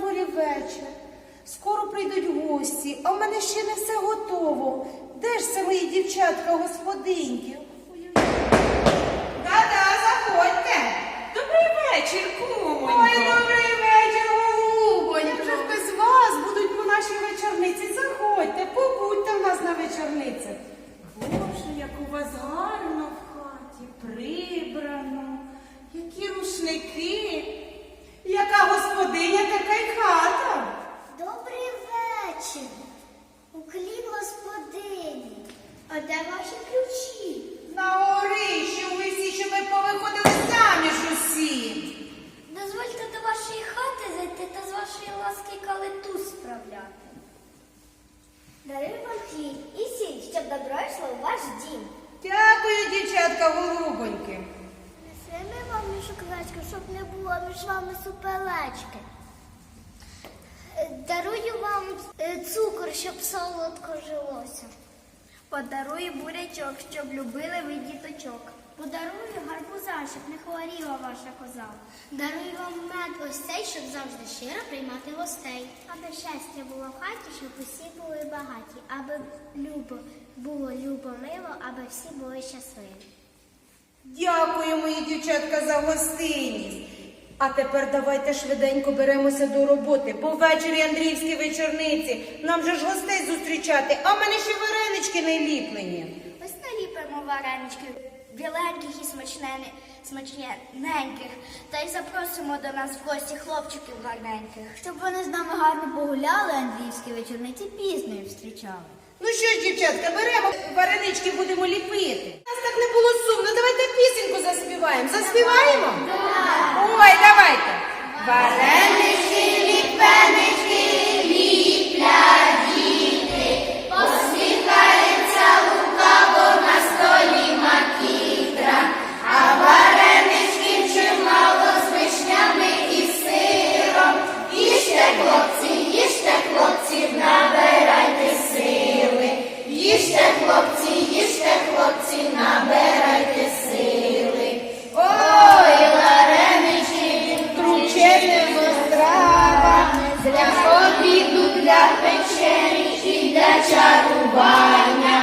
дворі вечір. Скоро прийдуть гості, а в мене ще не все готово. Де ж це мої дівчатка, господинки? А де ваші ключі? На горищі ви всі, що ви повиходили заміж усі. Дозвольте до вашої хати зайти та з вашої ласки калиту справляти. Дарую вам хліб і сіль, щоб добро йшло у ваш дім. Дякую, дівчатка, голубоньки. Несемо вам мішок гречки, щоб не було між вами суперечки. Е, Дарую вам е, цукор, щоб солодко жилося. Подарую бурячок, щоб любили ви діточок. Подарую гарбуза, щоб не хворіла ваша коза. Дарую вам мед ось цей, щоб завжди щиро приймати гостей. Аби щастя було в хаті, щоб усі були багаті, аби любо було любо мило, аби всі були щасливі. Дякую, мої дівчатка, за гостинність. А тепер давайте швиденько беремося до роботи, бо ввечері Андріївські вечорниці. Нам же ж гостей зустрічати, а в мене ще варенички не ліплені. Ось наліпимо варенички біленьких і смачненьких, та й запросимо до нас в гості хлопчиків гарненьких. Щоб вони з нами гарно погуляли, Андріївські вечорниці пізно їх зустрічали. Ну що ж, дівчатка, беремо варенички, будемо ліпити. У нас так не було сумно. Давайте пісеньку заспіваємо. Заспіваємо? Ой, давайте. Варенички, ліпенички, ліплять діти. Посміхається лукаво на столі макітра, а варенички чимало з вишнями і сиром. Їжте, хлопці, їжте, хлопці, набирайте сили. Їжте, хлопці, їжте, хлопці, набирайте зачарування.